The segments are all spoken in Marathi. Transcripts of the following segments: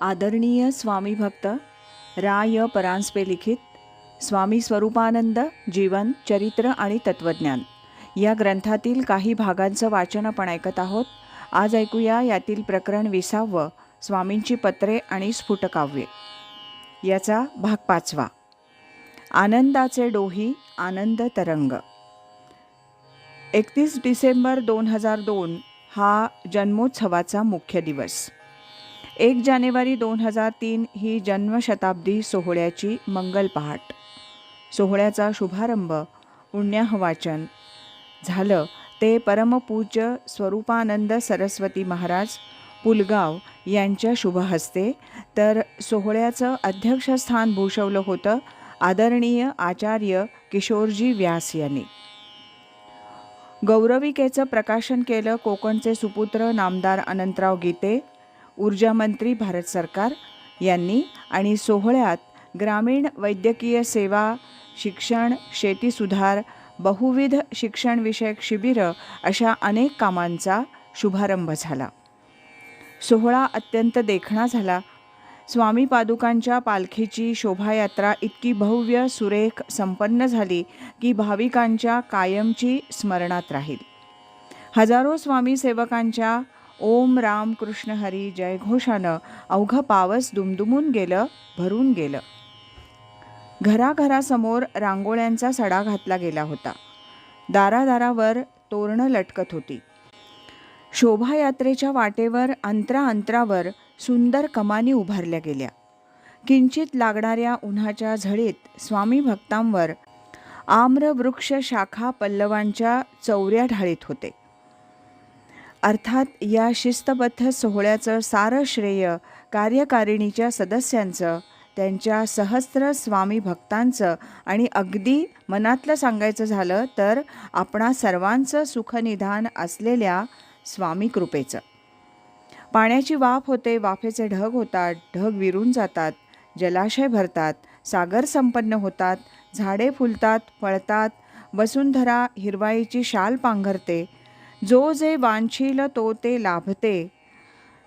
आदरणीय स्वामी भक्त राय परांजपे लिखित स्वामी स्वरूपानंद जीवन चरित्र आणि तत्त्वज्ञान या ग्रंथातील काही भागांचं वाचन आपण ऐकत आहोत. आज ऐकूया यातील प्रकरण विसावं स्वामींची पत्रे आणि स्फुटकाव्ये. याचा भाग पाचवा. आनंदाचे डोही आनंद तरंग. एकतीस डिसेंबर दोन हजार दोन हा जन्मोत्सवाचा मुख्य दिवस. एक जानेवारी दोन हजार तीन ही जन्मशताब्दी सोहळ्याची मंगल पहाट. सोहळ्याचा शुभारंभ पुण्याह वाचन झालं ते परमपूज्य स्वरूपानंद सरस्वती महाराज पुलगाव यांच्या शुभहस्ते. तर सोहळ्याचं अध्यक्षस्थान भूषवलं होतं आदरणीय आचार्य किशोरजी व्यास यांनी. गौरविकेचं प्रकाशन केलं कोकणचे सुपुत्र नामदार अनंतराव गीते ऊर्जा मंत्री भारत सरकार यांनी आणि सोहळ्यात ग्रामीण वैद्यकीय सेवा शिक्षण शेती सुधार बहुविध शिक्षणविषयक शिबिरं अशा अनेक कामांचा शुभारंभ झाला. सोहळा अत्यंत देखणा झाला. स्वामी पादुकांच्या पालखीची शोभायात्रा इतकी भव्य सुरेख संपन्न झाली की भाविकांच्या कायमची स्मरणात राहील. हजारो स्वामी सेवकांच्या ओम राम कृष्ण हरी जयघोषानं अवघं पावस दुमदुमून गेलं भरून गेलं. घराघरासमोर रांगोळ्यांचा सडा घातला गेला होता. दारादारावर तोरणं लटकत होती. शोभायात्रेच्या वाटेवर अंतरा अंतरावर सुंदर कमानी उभारल्या गेल्या. किंचित लागणाऱ्या उन्हाच्या झळीत स्वामी भक्तांवर आम्रवृक्ष शाखा पल्लवांच्या चौऱ्या ढाळीत होते. अर्थात या शिस्तबद्ध सोहळ्याचं सारं श्रेय कार्यकारिणीच्या सदस्यांचं त्यांच्या सहस्र स्वामी भक्तांचं आणि अगदी मनातलं सांगायचं झालं तर आपणा सर्वांचं सुखनिधान असलेल्या स्वामी कृपेचं. पाण्याची वाफ होते वाफेचे ढग होतात ढग विरून जातात जलाशय भरतात सागर संपन्न होतात झाडे फुलतात फळतात वसुंधरा हिरवाईची शाल पांघरते जो जे वांछील तो ते लाभते.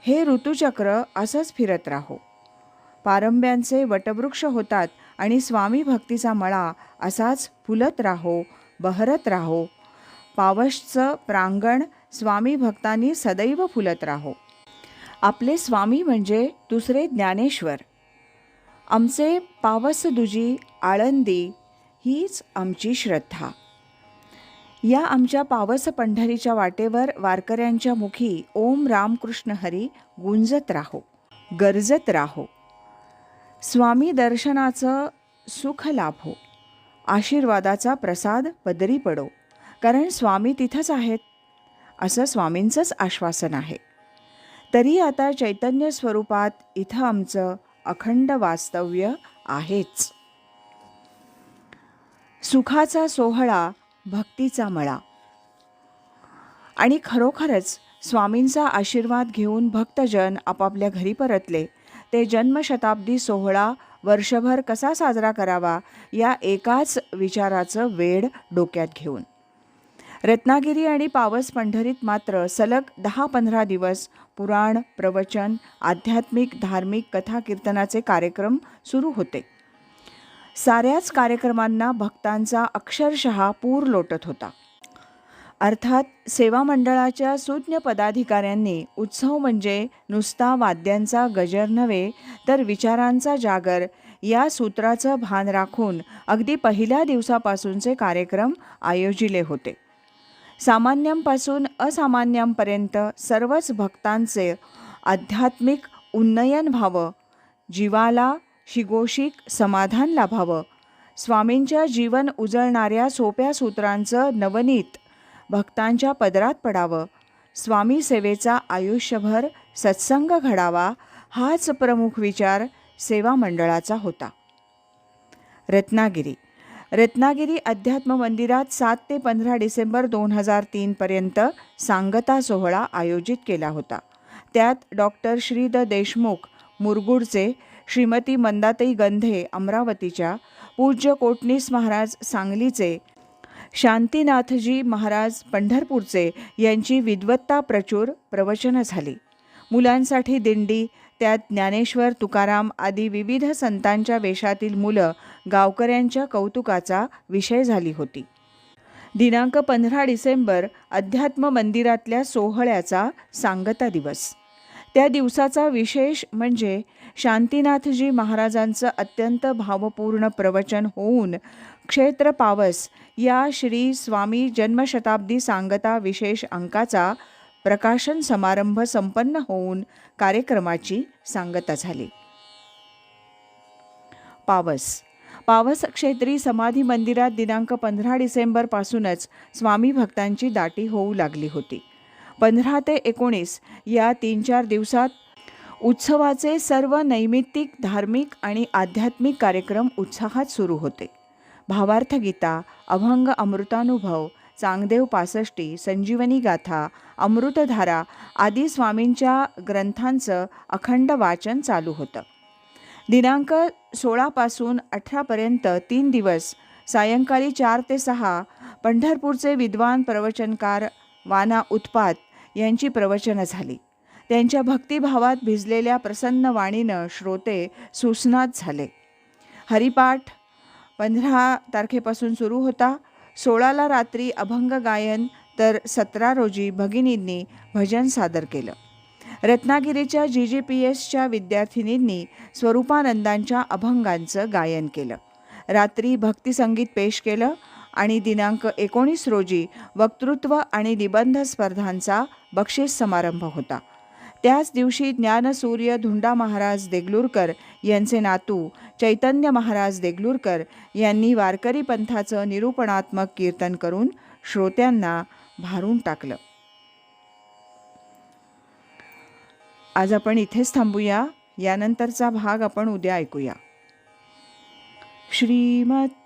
हे ऋतुचक्र असंच फिरत राहो. पारंब्यांचे वटवृक्ष होतात आणि स्वामी भक्तीचा मळा असाच फुलत राहो बहरत राहो. पावसचं प्रांगण स्वामी भक्तांनी सदैव फुलत राहो. आपले स्वामी म्हणजे दुसरे ज्ञानेश्वर. आमचे पावस दुजी आळंदी हीच आमची श्रद्धा. या आमच्या पावस पंढरीच्या वाटेवर वारकऱ्यांच्या मुखी ओम रामकृष्ण हरी गुंजत राहो गरजत राहो. स्वामी दर्शनाचं सुख लाभो आशीर्वादाचा प्रसाद पदरी पडो कारण स्वामी तिथंच आहेत असं स्वामींचंच आश्वासन आहे. तरी आता चैतन्य स्वरूपात इथं आमचं अखंड वास्तव्य आहेच. सुखाचा सोहळा भक्तीचा मळा. आणि खरोखरच स्वामींचा आशीर्वाद घेऊन भक्तजन आपापल्या घरी परतले. ते जन्मशताब्दी सोहळा वर्षभर कसा साजरा करावा या एकाच विचाराचं वेड डोक्यात घेऊन. रत्नागिरी आणि पावस पंढरीत मात्र सलग दहा पंधरा दिवस पुराण प्रवचन आध्यात्मिक धार्मिक कथा कीर्तनाचे कार्यक्रम सुरू होते. साऱ्याच कार्यक्रमांना भक्तांचा अक्षरशः पूर लोटत होता. अर्थात सेवा मंडळाच्या सुज्ञ पदाधिकाऱ्यांनी उत्सव म्हणजे नुसता वाद्यांचा गजर नव्हे तर विचारांचा जागर या सूत्राचं भान राखून अगदी पहिल्या दिवसापासूनचे कार्यक्रम आयोजिले होते. सामान्यांपासून असामान्यांपर्यंत सर्वच भक्तांचे आध्यात्मिक उन्नयन व्हावं जीवाला शिगोशिक समाधान लाभावं. स्वामींच्या जीवन उजळणाऱ्या सोप्या सूत्रांचं नवनीत भक्तांच्या पदरात पडावं. स्वामी सेवेचा आयुष्यभर सत्संग घडावा हाच प्रमुख विचार सेवा मंडळाचा होता. रत्नागिरी. रत्नागिरी अध्यात्म मंदिरात सात ते पंधरा डिसेंबर दोन हजार तीनपर्यंत सांगता सोहळा आयोजित केला होता. त्यात डॉक्टर श्रीद देशमुख मुरगुडचे श्रीमती मंदाताई गंधे अमरावतीच्या पूज्य कोटणीस महाराज सांगलीचे शांतीनाथजी महाराज पंढरपूरचे यांची विद्वत्ता प्रचूर प्रवचनं झाली. मुलांसाठी दिंडी त्यात ज्ञानेश्वर तुकाराम आदी विविध संतांच्या वेशातील मुलं गावकऱ्यांच्या कौतुकाचा विषय झाली होती. दिनांक पंधरा डिसेंबर अध्यात्म मंदिरातल्या सोहळ्याचा सांगता दिवस त्या दिवसाचा विशेष म्हणजे शांतीनाथजी महाराजांचं अत्यंत भावपूर्ण प्रवचन होऊन क्षेत्र पावस या श्री स्वामी जन्मशताब्दी सांगता विशेष अंकाचा प्रकाशन समारंभ संपन्न होऊन कार्यक्रमाची सांगता झाली. पावस. पावस क्षेत्री समाधी मंदिरात दिनांक पंधरा डिसेंबरपासूनच स्वामी भक्तांची दाटी होऊ लागली होती. पंधरा ते एकोणीस या तीन चार दिवसात उत्सवाचे सर्व नैमित्तिक धार्मिक आणि आध्यात्मिक कार्यक्रम उत्साहात सुरू होते. भावार्थ गीता अभंग अमृतानुभव चांगदेव पासष्टी संजीवनी गाथा अमृतधारा आदी स्वामींच्या ग्रंथांचं अखंड वाचन चालू होतं. दिनांक सोळापासून अठरापर्यंत तीन दिवस सायंकाळी चार ते सहा पंढरपूरचे विद्वान प्रवचनकार वाना उत्पात यांची प्रवचनं झाली. त्यांच्या भक्तिभावात भिजलेल्या प्रसन्न वाणीनं श्रोते सुस्नात झाले. हरिपाठ पंधरा तारखेपासून सुरू होता. सोळाला रात्री अभंग गायन तर सतरा रोजी भगिनींनी भजन सादर केलं. रत्नागिरीच्या जी जी पी एसच्या विद्यार्थिनींनी स्वरूपानंदांच्या अभंगांचं गायन केलं. रात्री भक्तिसंगीत पेश केलं. आणि दिनांक एकोणीस रोजी वक्तृत्व आणि निबंध स्पर्धांचा बक्षीस समारंभ होता. त्याच दिवशी ज्ञानसूर्य धुंडा महाराज देगलूरकर यांचे नातू चैतन्य महाराज देगलूरकर यांनी वारकरी पंथाचं निरूपणात्मक कीर्तन करून श्रोत्यांना भारून टाकलं. आज आपण इथेच थांबूया. यानंतरचा भाग आपण उद्या ऐकूया. श्रीमत